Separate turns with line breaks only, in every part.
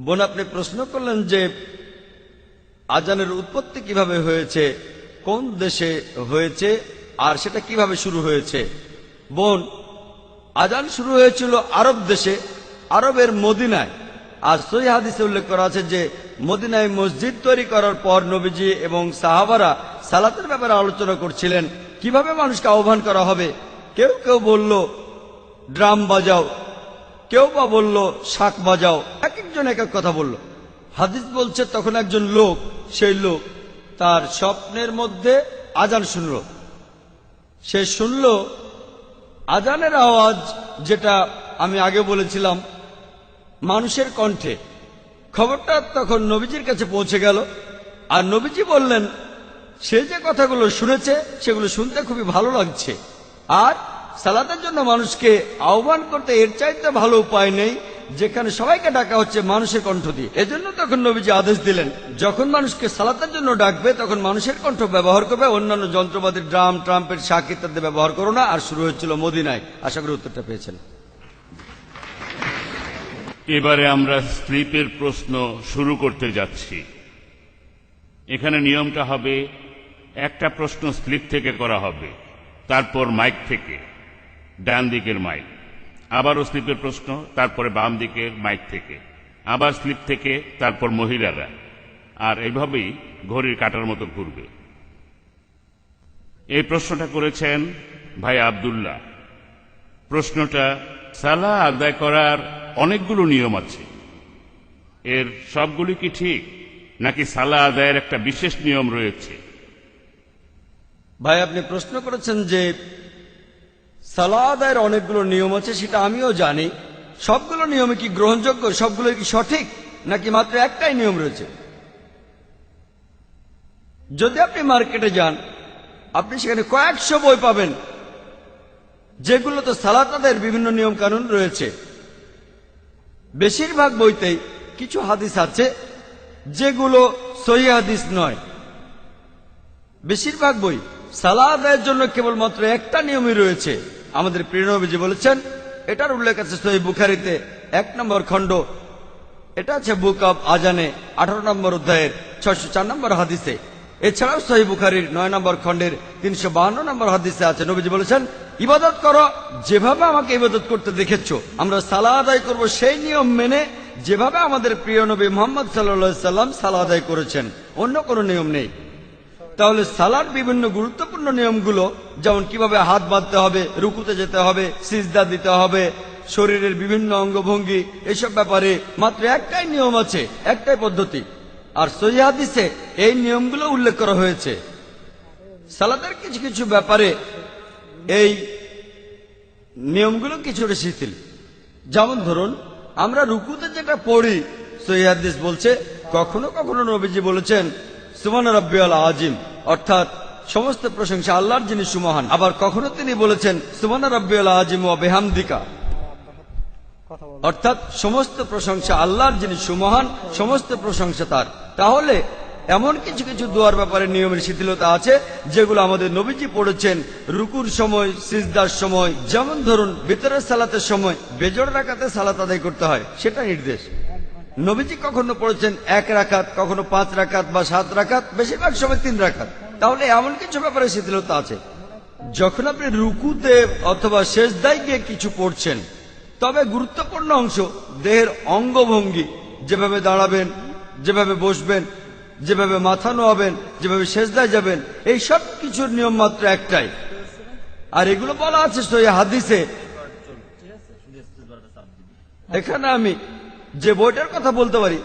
বোন, আপনি প্রশ্ন করলেন যে আজানের উৎপত্তি কীভাবে হয়েছে, কোন দেশে হয়েছে, আর সেটা কীভাবে শুরু হয়েছে? বোন, আজান শুরু হয়েছিল আরব দেশে, আরবের মদিনায়। আর সহি হাদিসে উল্লেখ করা আছে যে মদিনায় মসজিদ তৈরি করার পর নবীজি এবং সাহাবারা সালাতের ব্যাপারে আলোচনা করছিলেন, কীভাবে মানুষকে আহ্বান করা হবে? কেউ কেউ বলল, ড্রাম বাজাও। কেউ বা বলল, শাক বাজাও। এক একজন এক এক কথা বলল। হাদিস বলছে, তখন একজন লোক, সেই লোক তার স্বপ্নের মধ্যে আজান শুনল। সে শুনল, আজানের আওয়াজ যেটা আমি আগে বলেছিলাম, মানুষের কণ্ঠে। খবরটা তখন নবীজির কাছে পৌঁছে গেল। আর নবীজি বললেন, সে যে কথাগুলো শুনেছে, সেগুলো শুনতে খুবই ভালো লাগছে। আর সালাতের জন্য মানুষকে আহ্বান করতে এর চাইতে ভালো উপায় নেই, যেখানে সবাইকে ডাকা হচ্ছে মানুষের কণ্ঠ দিয়ে। এজন্য তখন নবীজি আদেশ দিলেন, যখন মানুষকে সালাতের জন্য ডাকবে, তখন মানুষের কণ্ঠ ব্যবহার করবে, অন্যান্য যন্ত্রপাতির ড্রাম, ট্রাম্পের শাক ইত্যাদি ব্যবহার করো না, আর শুরু হয়েছিল মদিনায়। আশা করি উত্তরটা পেয়েছেন।
এবারে আমরা স্লিপের প্রশ্ন শুরু করতে যাচ্ছি। এখানে নিয়মটা হবে, একটা প্রশ্ন স্লিপ থেকে করা হবে, তারপর মাইক থেকে। ডান দিকের মাইক আবারও স্লিপের প্রশ্ন, তারপরে বাম দিকের মাইক থেকে। আবার স্লিপ থেকে, তারপর মহিলারা। আর এইভাবেই ঘড়ির কাটার মতো ঘুরবে। এই প্রশ্নটা করেছেন ভাই আব্দুল্লাহ। প্রশ্নটা, সালা আদায় করার অনেকগুলো নিয়ম আছে। এর সবগুলি কি ঠিক? নাকি সালা আদায়ের একটা বিশেষ নিয়ম রয়েছে?
ভাই, আপনি প্রশ্ন করেছেন যে সালাদায়ের অনেকগুলো নিয়ম আছে, সেটা আমিও জানি। সবগুলো নিয়মে কি গ্রহণযোগ্য, সবগুলো কি সঠিক, নাকি মাত্র একটাই নিয়ম রয়েছে? যদি আপনি মার্কেটে যান, আপনি সেখানে কয়েকশো বই পাবেন যেগুলোতে সালাতাদের বিভিন্ন নিয়ম কানুন রয়েছে। বেশিরভাগ বইতেই কিছু হাদিস আছে, যেগুলো সহি হাদিস নয়। বেশিরভাগ বই সালা আদায়ের জন্য কেবলমাত্র একটা নিয়মই রয়েছে। আমাদের প্রিয়নবীজি বলেছেন, এটার উল্লেখ আছে সহি বুখারিতে, এক নম্বর খণ্ড। এটা আছে বুক অব আজানে, আঠারো নম্বর অধ্যায়ের ছয়শো চার নম্বর হাদিসে। এছাড়াও সহি বুখারির নয় নম্বর খণ্ডের তিনশো বাহান্ন নম্বর হাদিসে আছে, নবীজি বলেছেন, ইবাদত করো, যেভাবে আমাকে ইবাদত করতে দেখেছ, আমরা সালা আদায় করব সেই নিয়ম মেনে যেভাবে আমাদের প্রিয় নবী মোহাম্মদ সাল্লা সাল্লাম সালা আদায় করেছেন, অন্য কোনো নিয়ম নেই। তাহলে সালার বিভিন্ন গুরুত্বপূর্ণ নিয়মগুলো, যেমন কীভাবে হাত বাঁধতে হবে, রুকুতে যেতে হবে, সিজদা দিতে হবে, শরীরের বিভিন্ন অঙ্গভঙ্গি, এসব ব্যাপারে মাত্র একটাই নিয়ম আছে, একটাই পদ্ধতি। আর সহিহাদিসে এই নিয়মগুলো উল্লেখ করা হয়েছে। সালাতের কিছু কিছু ব্যাপারে এই নিয়মগুলো কিছুটা শিথিল। যেমন ধরুন, আমরা রুকুতে যেটা পড়ি সহিহাদিস বলছে, কখনো কখনো নবীজি বলেছেন সুমান রব্বিয়াল আজিম অর্থাৎ সমস্ত প্রশংসা আল্লাহর যিনি সুমহান। আবার কখনো তিনি বলেছেন সুমান রব্বিয়াল আজিম ও বেহামদিকা। অর্থাৎ সমস্ত প্রশংসা আল্লাহর যিনি সুমহান, সমস্ত প্রশংসা তার। তাহলে এমন কিছু কিছু দোয়ার ব্যাপারে নিয়মের শিথিলতা আছে, যেগুলো আমাদের নবীজি পড়েছেন, রুকুর সময়, সিজদার সময়, যেমন ধরুন ভিতরের সালাতের সময়, বেজোড় রাখাতে সালাত আদায় করতে হয়, সেটা নির্দেশ। নবীজি কখনো পড়েছেন এক রাখাত কখনো পাঁচ রাকাত বা সাত রাখাত বেশিরভাগ সময় তিন রাকাত। তাহলে এমন কিছু ব্যাপারে শিথিলতা আছে। যখন আপনি রুকুতে অথবা শেষ দায় গিয়ে কিছু পড়ছেন, তবে গুরুত্বপূর্ণ অংশ দেহের অঙ্গভঙ্গি, যেভাবে দাঁড়াবেন, যেভাবে বসবেন, যেভাবে মাথা নোয়াবেন, যেভাবে সেজদায় যাবেন, এই সব কিছুর নিয়ম মাত্র একটাই। আর এগুলো বলা আছে সই হাদিসে। এখানে আমি যে বইটার কথা বলতে পারি,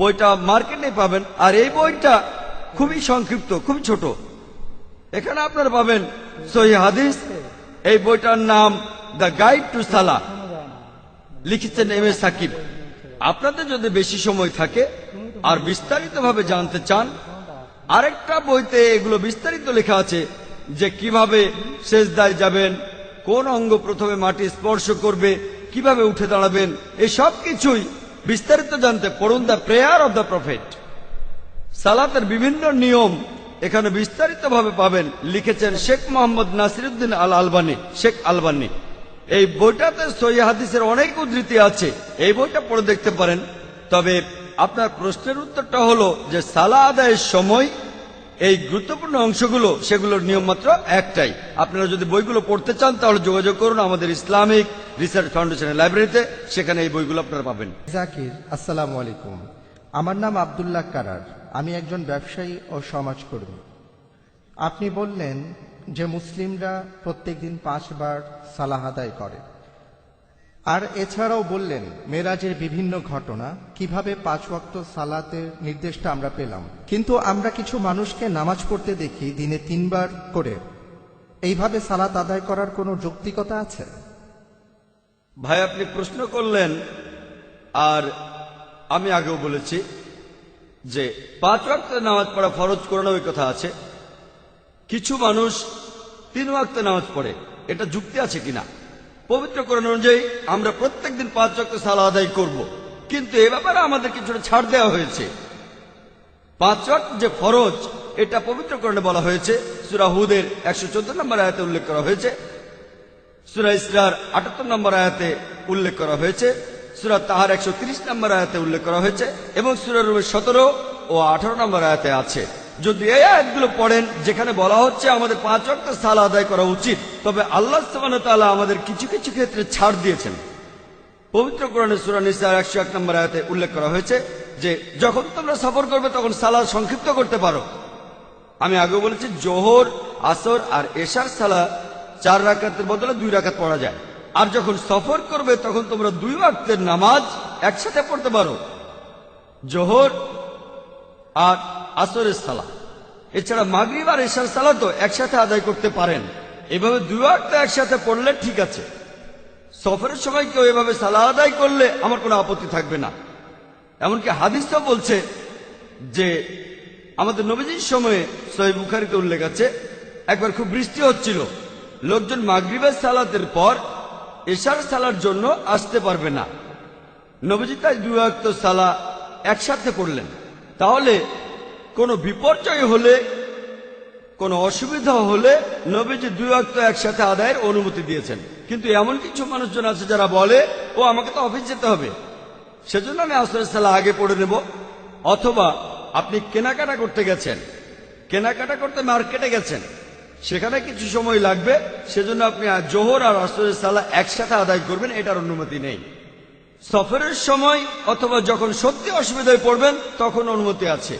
বইটা মার্কেটে পাবেন, আর এই বইটা খুবই সংক্ষিপ্ত, খুবই ছোট। এখানে আপনারা পাবেন সহি হাদিস। এই বইটার নাম দ্য গাইড টু সালা। লিখেছেন এম এ সাকিব। আপনাদের যদি বেশি সময় থাকে আর বিস্তারিতভাবে জানতে চান, আরেকটা বইতে এগুলো বিস্তারিত লেখা আছে যে কীভাবে শেষদায় যাবেন, কোন অঙ্গ প্রথমে মাটি স্পর্শ করবে, কীভাবে উঠে দাঁড়াবেন এই সব কিছুই বিস্তারিত জানতে পড়ুন the prayer of the prophet. সালাতের বিভিন্ন নিয়ম এখানে বিস্তারিতভাবে পাবেন, লিখেছেন শেখ মোহাম্মদ নাসিরুদ্দিন আল আলবানি, শেখ আলবানি। এই বইটাতে সহি হাদিসের অনেক উদ্ধৃতি আছে, এই বইটা পড়ে দেখতে পারেন। তবে আপনার প্রশ্নের উত্তরটা হলো যে সালা আদায়ের সময় এই গুরুত্বপূর্ণ অংশগুলো, সেগুলোর নিয়ম মাত্র একটাই। আপনারা যদি বইগুলো পড়তে চান, তাহলে যোগাযোগ করুন আমাদের ইসলামিক রিসার্চ ফাউন্ডেশনের লাইব্রেরিতে, সেখানে এই বইগুলো আপনারা পাবেন।
জাকির, আসসালামু আলাইকুম। আমার নাম আব্দুল্লাহ কারার। আমি একজন ব্যবসায়ী ও সমাজকর্মী। আপনি বললেন যে মুসলিমরা প্রত্যেকদিন পাঁচবার সালাহ আদায় করে। আর এছাড়াও বললেন, মেরাজের বিভিন্ন ঘটনা, কীভাবে পাঁচ ওয়াক্ত সালাতের নির্দেশটা আমরা পেলাম। কিন্তু আমরা কিছু মানুষকে নামাজ পড়তে দেখি দিনে তিনবার করে। এইভাবে সালাত আদায় করার কোনো যৌক্তিকতা আছে?
ভাই, আপনি প্রশ্ন করলেন, আর আমি আগেও বলেছি যে পাঁচ ওয়াক্ত নামাজ পড়া ফরজ করানো ওই কথা আছে। কিছু মানুষ তিন ওয়াক্ত নামাজ পড়ে, এটা যুক্তি আছে কিনা? পবিত্র কোরআন অনুযায়ী আমরা প্রত্যেকদিন পাঁচ ওয়াক্ত সালা আদায় করব। কিন্তু এ ব্যাপারে আমাদের কিছুটা ছাড় দেওয়া হয়েছে। পাঁচ ওয়াক্ত যে ফরজ, এটা পবিত্র কোরআনে বলা হয়েছে। সুরা হুদের একশো চোদ্দ নম্বর আয়াতে উল্লেখ করা হয়েছে। সুরা ইসরার আটাত্তর নম্বর আয়াতে উল্লেখ করা হয়েছে। সুরা তাহার একশো তিরিশ নম্বর আয়াতে উল্লেখ করা হয়েছে এবং সুরা রুমের সতেরো ও আঠারো নম্বর আয়াতে আছে। যদি এই আয়াতগুলো পড়েন, যেখানে বলা হচ্ছে আমাদের পাঁচ অক্ট সাল আদায় করা উচিত, তবে আল্লাহ তাআলা আমাদের কিছু কিছু ক্ষেত্রে ছাড় দিয়েছেন। পবিত্র কোরআনে সুরা নিসার একশো এক নম্বর আয়াতে উল্লেখ করা হয়েছে যে, যখন তোমরা সফর করবে, তখন সালা সংক্ষিপ্ত করতে পারো। আমি আগে বলেছি, জোহর, আসর আর এশার সালা চার রাকাতের বদলে দুই রাকাত পড়া যায়। আর যখন সফর করবে, তখন তোমরা দুই ওয়াক্তের নামাজ একসাথে পড়তে পারো। জোহর আর আসরের সালা এছাড়া মাগরিব আর এশার সালা তো একসাথে আদায় করতে পারেন। এভাবে দুই ওয়াক্ত একসাথে পড়লে ঠিক আছে। সফরের সময় কেউ এভাবে সালা আদায় করলে আমার কোনো আপত্তি থাকবে না। এমনকি হাদিসও বলছে যে, আমাদের নবীজির সময়ে সহি বুখারিতে উল্লেখ আছে, একবার খুব বৃষ্টি হচ্ছিল। লোকজন মাগরিবের সালাতের পর এশার সালার জন্য আসতে পারবে না। নবীজি তাই দুই আক্ত সালা একসাথে পড়লেন তাহলে কোনো বিপর্যয় হলে, কোনো অসুবিধা হলে নবীজি দুই অক্ত একসাথে আদায়ের অনুমতি দিয়েছেন। কিন্তু এমন কিছু মানুষজন আছে যারা বলে, ও, আমাকে তো অফিস যেতে হবে। সেজন্য আমি সালা আগে পড়ে নেব। অথবা আপনি কেনাকাটা করতে গেছেন। কেনাকাটা করতে মার্কেটে গেছেন। সেখানে কিছু সময় লাগবে, সেজন্য আপনি জোহর আর আসরের সালা একসাথে আদায় করবেন, এটার অনুমতি নেই। সফরের সময় অথবা যখন সত্যি অসুবিধায় পড়বেন, তখন অনুমতি আছে।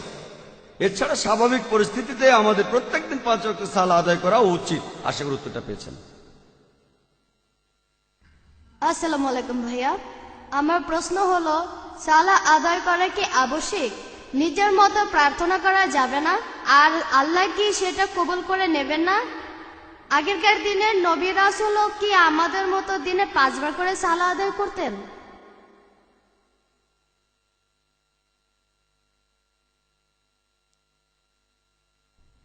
এছাড়া স্বাভাবিক পরিস্থিতিতে আমাদের প্রত্যেকদিন পাঁচ ওয়াক্ত সাল আদায় করা উচিত। আশা করি উত্তরটা পেয়েছেন।
আসসালামু আলাইকুম ভাইয়া। আমার প্রশ্ন হলো সালা আদায় করা কি আবশ্যিক? নিজের মতো প্রার্থনা করা যাবে না। আর আল্লাহ কি সেটা কবুল করে নেবেন না? আগেরকার দিনের নবী রাসূলও কি আমাদের মতো দিনে পাঁচবার করে সালা আদায় করতেন?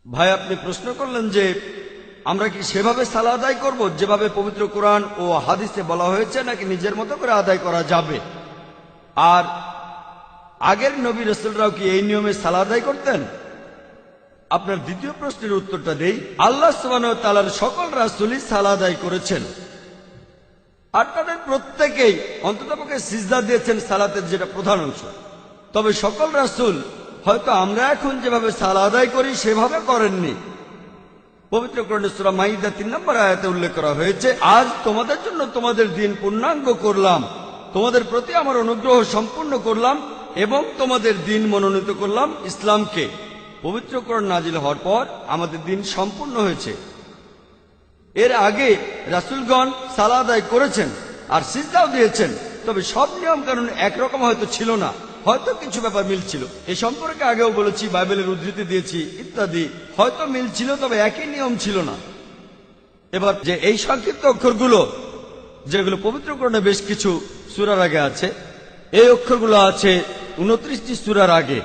ভাই, আপনি প্রশ্ন করলেন যে আমরা কি সেভাবে সালা আদায় করব, যেভাবে পবিত্র কোরআন ও হাদিসে বলা হয়েছে, নাকি নিজের মতো করে আদায় করা যাবে? আর আগের নবী রসুলরাও কি এই নিয়মে সালা আদায় করতেন? আপনার দ্বিতীয় প্রশ্নের উত্তরটা দেই। আল্লাহ সুবান তালার সকল রাসুলই সালা আদায় করেছেন। আর তাদের প্রত্যেকেই অন্ততপক্ষে সিজদা দিয়েছেন সালাতের যেটা প্রধান অংশ। তবে সকল রাসুল হয়তো আমরা এখন যেভাবে সালা আদায় করি সেভাবে করেননি। পবিত্র কর্ণেশ্বরা মাইদা তিন নম্বর আয়াতে উল্লেখ করা হয়েছে, আজ তোমাদের জন্য তোমাদের দিন পূর্ণাঙ্গ করলাম। তোমাদের প্রতি আমার অনুগ্রহ সম্পূর্ণ করলাম। এবং তোমাদের দিন মনোনীত করলাম ইসলামকে। পবিত্রকরণ নাজিল হওয়ার পর আমাদের দিন সম্পূর্ণ হয়েছে। এর আগে রাসুলগণ সালা আদায় করেছেন আর সিজদাও দিয়েছেন, তবে সব নিয়ম কানুন একরকম হয়তো ছিল না। হয়তো কিছু ব্যাপার মিল ছিল। এ সম্পর্কে আগেও বলেছি, বাইবেলের উদ্ধৃতি দিয়েছি, ইত্যাদি। হয়তো মিল ছিল, তবে একই নিয়ম ছিল না। এবার যে এই সংক্ষিপ্ত অক্ষরগুলো, যেগুলো পবিত্রকরণে বেশ কিছু সুরার আগে আছে, এই অক্ষরগুলো আছে উনত্রিশটি সুরার আগে।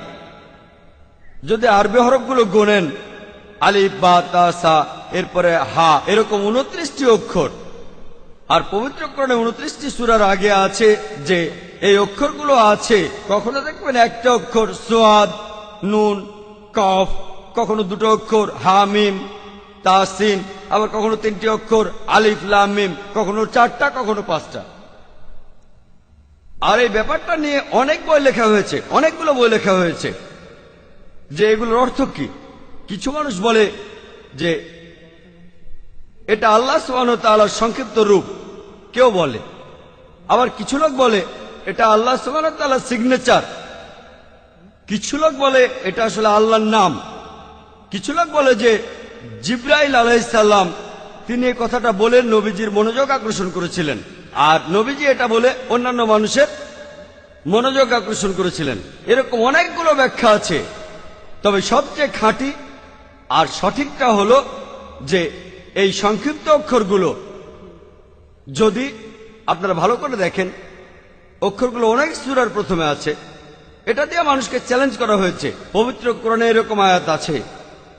যদি আরবি হরফগুলো গোনেন, আলিফ, বা, তা, সা, এরপরে হা, এরকম উনত্রিশটি অক্ষর। আর পবিত্র পবিত্রকরণে উনত্রিশটি সুরার আগে আছে যে, এই অক্ষরগুলো আছে, কখনো দেখবেন একটা অক্ষর সোয়াদ, নুন, কফ, কখনো দুটো অক্ষর হামিম তাসিন আবার কখনো তিনটি অক্ষর আলিফ লাম মিম, কখনো চারটা, কখনো পাঁচটা। আর এই ব্যাপারটা নিয়ে অনেক বই লেখা হয়েছে, অনেকগুলো বই লেখা হয়েছে। যে এগুলোর অর্থ কি? কিছু মানুষ বলে যে এটা আল্লাহ সুবাহর সংক্ষিপ্ত রূপ। কেউ বলে। আবার কিছু লোক বলে এটা আল্লাহ সুবাহ সিগনেচার কিছু লোক বলে এটা আসলে আল্লাহর নাম। কিছু লোক বলে যে জিব্রাইল আলাইসাল্লাম তিনি এই কথাটা বলে নবীজির মনোযোগ আকর্ষণ করেছিলেন। আর নবীজি এটা বলে অন্যান্য মানুষের মনোযোগ আকর্ষণ করেছিলেন। এরকম অনেকগুলো ব্যাখ্যা আছে। তবে সবচেয়ে খাঁটি আর সঠিকটা হলো যে এই সংক্ষিপ্ত অক্ষরগুলো যদি আপনারা ভালো করে দেখেন, অক্ষরগুলো অনেক সুরার প্রথমে আছে। এটা দিয়ে মানুষকে চ্যালেঞ্জ করা হয়েছে। পবিত্র কোরআনে এরকম আয়াত আছে।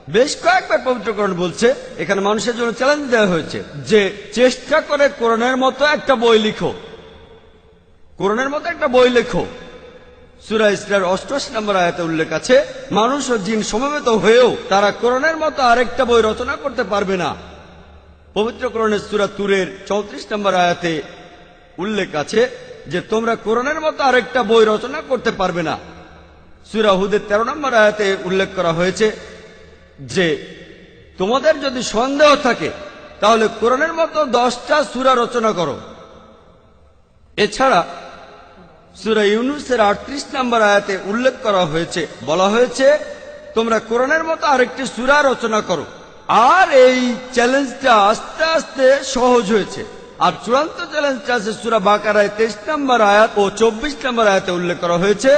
বেশ কয়েকবার পবিত্র কোরআন বলছে, এখানে মানুষের জন্য চ্যালেঞ্জ দেওয়া হয়েছে যে চেষ্টা করে কোরআনের মতো একটা বই লিখো। কোরআনের মতো একটা বই লেখো। সুরা ইসরার অষ্টআশি নম্বর আয়াতে উল্লেখ আছে, মানুষ ও জিন সমবেত হয়েও তারা কোরআনের মতো আরেকটা বই রচনা করতে পারবে না। পবিত্র কোরআনের সুরা তুরের চৌত্রিশ নম্বর আয়াতে উল্লেখ আছে যে তোমরা কোরআনের মতো আরেকটা বই রচনা করতে পারবে না। সুরা হুদের তেরো নম্বর আয়াতে উল্লেখ করা হয়েছে যে তোমাদের যদি সন্দেহ থাকে, তাহলে কোরআনের মতো দশটা সুরা রচনা করো। এছাড়া সুরা ইউনুসের আটত্রিশ নম্বর আয়াতে উল্লেখ করা হয়েছে, বলা হয়েছে, তোমরা কোরআনের মতো আরেকটি সুরা রচনা করো। আর এই চ্যালেঞ্জটা আস্তে আস্তে সহজ হয়েছে। আর চূড়ান্ত চ্যালেঞ্জ আছে সুরা বাকারায় তেইশ নম্বর আয়াত ও চব্বিশ নম্বর আয়াতে উল্লেখ করা হয়েছে।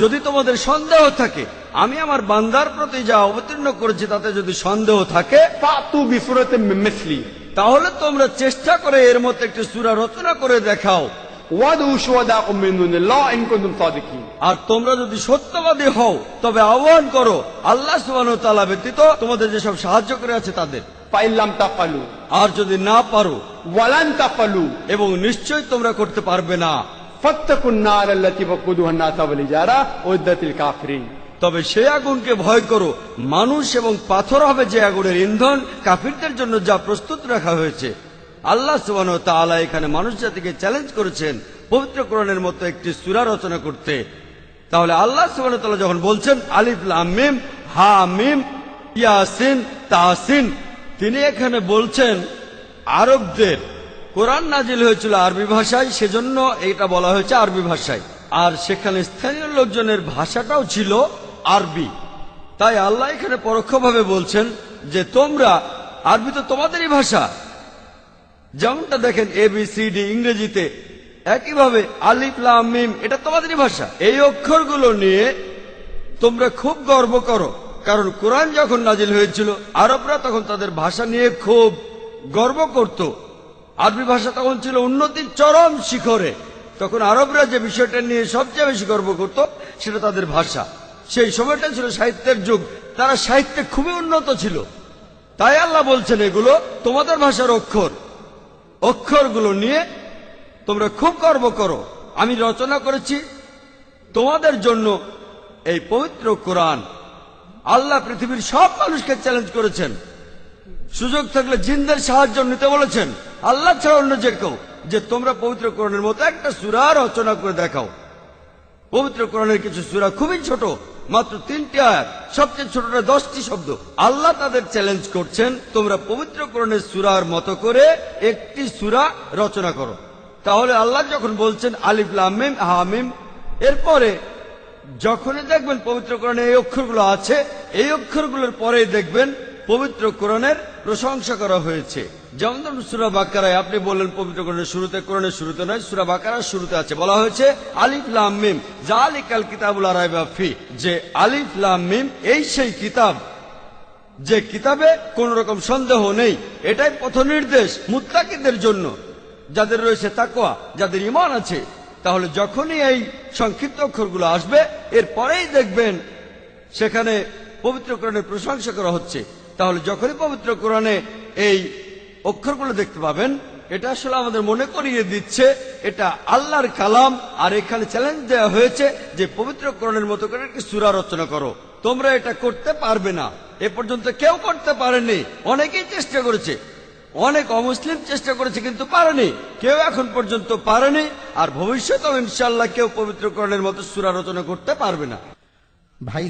যদি তোমাদের সন্দেহ থাকে আমি আমার বান্দার প্রতি যা অবতীর্ণ করেছি তাতে যদি সন্দেহ থাকে তাহলে তোমরা চেষ্টা করে এর মতো একটি সুরা রচনা করে দেখাও।
ওয়াদ ও মিনুল্লাহ ল কুনতুম সাদিকিন।
আর তোমরা যদি সত্যবাদী হও তবে আহ্বান করো আল্লাহ তালা ব্যতীত তোমাদের যেসব সাহায্য করে আছে তাদের।
পাইলাম তা পালু
আর যদি না পারো
ওয়ালান তা পালু
এবং নিশ্চয় তোমরা করতে পারবে না। তবে সে আগুনকে ভয় করো। মানুষ এবং পাথর হবে যে আগুনের ইন্ধন কাফিরদের জন্য যা প্রস্তুত রাখা হয়েছে। আল্লাহ সুবাহ এখানে মানুষ জাতিকে চ্যালেঞ্জ করেছেন। পবিত্র কোরআনের মতো একটি সুরা রচনা করতে। তাহলে আল্লাহ সুবাহ যখন বলছেন আলিফ লাম হা মিম, ইয়াসিন তাসিন তিনি এখানে বলছেন আরবদের। কোরআন নাজিল হয়েছিল আরবি ভাষায়, সেজন্য এটা বলা হয়েছে আরবি ভাষায়। আর সেখানে স্থানীয় লোকজনের ভাষাটাও ছিল আরবি। তাই আল্লাহ এখানে পরোক্ষভাবে বলছেন যে তোমরা, আরবি তো তোমাদেরই ভাষা। যেমনটা দেখেন এ বি ইংরেজিতে একইভাবে আলিফ লাম মিম, এটা তোমাদেরই ভাষা। এই অক্ষরগুলো নিয়ে তোমরা খুব গর্ব করো। কারণ কোরআন যখন নাজিল হয়েছিল, আরবরা তখন তাদের ভাষা নিয়ে খুব গর্ব করত। আরবি ভাষা তখন ছিল উন্নতির চরম শিখরে। তখন আরবরা যে বিষয়টা নিয়ে সবচেয়ে বেশি গর্ব করত, সেটা তাদের ভাষা। সেই সময়টা ছিল সাহিত্যের যুগ। তারা সাহিত্যে খুবই উন্নত ছিল। তাই আল্লাহ বলছেন, এগুলো তোমাদের ভাষার অক্ষর। অক্ষরগুলো নিয়ে তোমরা খুব গর্ব করো। আমি রচনা করেছি তোমাদের জন্য এই পবিত্র কোরআন। আল্লাহ পৃথিবীর সব মানুষকে চ্যালেঞ্জ করেছেন। সুযোগ থাকলে জিনদের সাহায্য নিতে বলেছেন। আল্লাহ ছাড়া অন্য যে কেউ। যে তোমরা পবিত্র কোরআনের মতো একটা সুরা রচনা করে দেখাও। পবিত্র কোরআনের কিছু সুরা খুবই ছোট, মাত্র তিনটি আয়াত। সবচেয়ে ছোটটা দশটি শব্দ। আল্লাহ তাদের চ্যালেঞ্জ করছেন, তোমরা পবিত্র কোরআনের সুরার মতো করে একটি সুরা রচনা করো। তাহলে আল্লাহ যখন বলছেন আলিফ লামিম হামিম এরপরে যখনই দেখবেন পবিত্র কোরআনে এই অক্ষরগুলো আছে, এই অক্ষরগুলোর পরেই দেখবেন পবিত্র কোরআনের প্রশংসা করা হয়েছে। যেমন ধরুন সুরা বাকারায় আপনি বললেন পবিত্র কোরআনের শুরুতে কোরআনের শুরুতে নয়, সুরা বাকারার শুরুতে আছে। বলা হয়েছে আলিফ লাম মিম জালিকাল কিতাবুল ফি, যে আলিফ লাম মিম, এই সেই কিতাব, যে কিতাবে কোন রকম সন্দেহ নেই। এটাই পথ নির্দেশ মুত্তাকিদের জন্য। যাদের রয়েছে তাকোয়া যাদের ইমান আছে, তাহলে যখনই এই সংক্ষিপ্ত অক্ষরগুলো আসবে, এরপরেই দেখবেন সেখানে পবিত্র কোরআনের প্রশংসা করা হচ্ছে। তাহলে যখনই পবিত্র কোরআনে এই অক্ষরগুলো দেখতে পাবেন, এটা আসলে আমাদের মনে করিয়ে দিচ্ছে, এটা আল্লাহর কালাম, আর এখানে চ্যালেঞ্জ দেওয়া হয়েছে যে পবিত্র কোরআনের মতো করে একটি সুরা রচনা করো। তোমরা এটা করতে পারবে না। এ পর্যন্ত কেউ করতে পারেনি। অনেকেই চেষ্টা করেছে। অনেক অমুসলিম চেষ্টা করেছে কিন্তু পারেনি। কেউ এখন পর্যন্ত পারেনি আর ভবিষ্যতেও ইনশাল্লাহ কেউ পবিত্রকরণের মতো সুরা রচনা করতে পারবে না।
ভাই